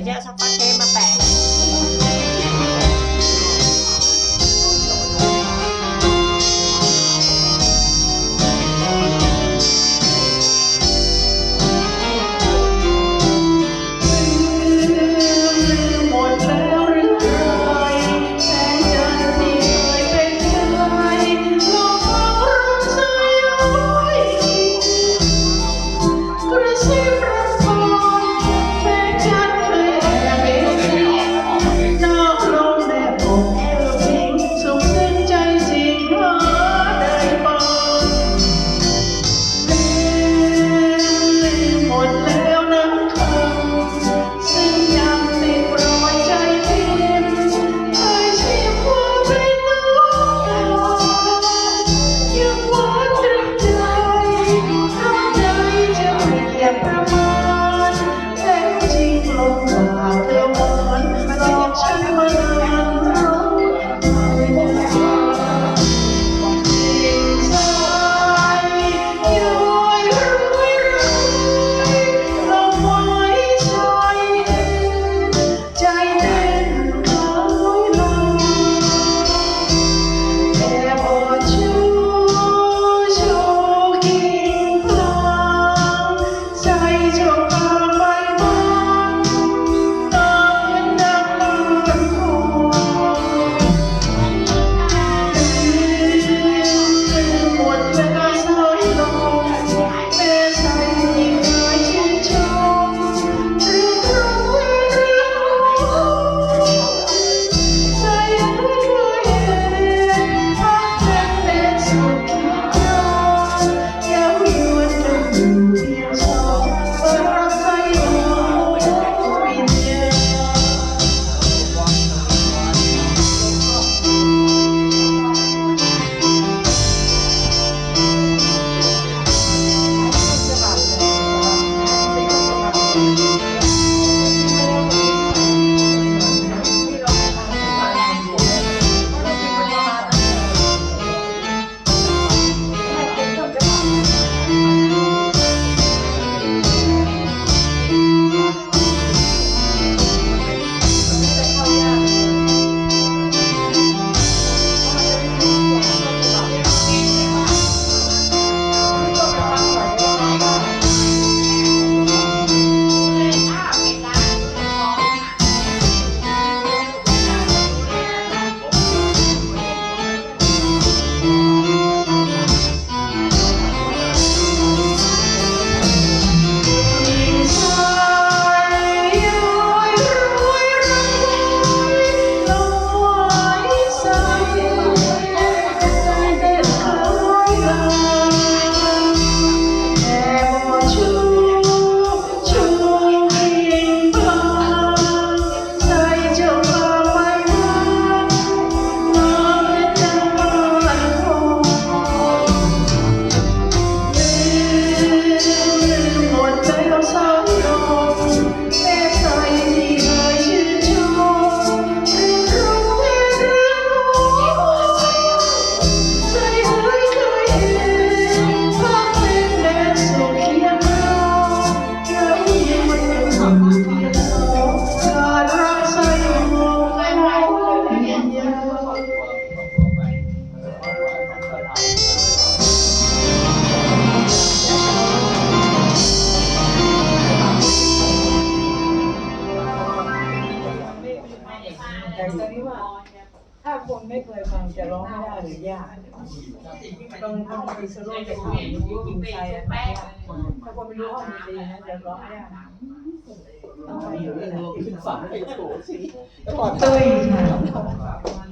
Mas essa นี้ว่า ถ้าคนไม่เคยฟังจะร้องไม่ได้หรือยากต้องต้องมีสโลว์จะทำอย่างนี้กินใจถ้าคนไม่รู้ข้อมูดีนะจะร้องไม่ได้ขึ้นฝังไปโถสิแล้วก่อนเตยค่ะ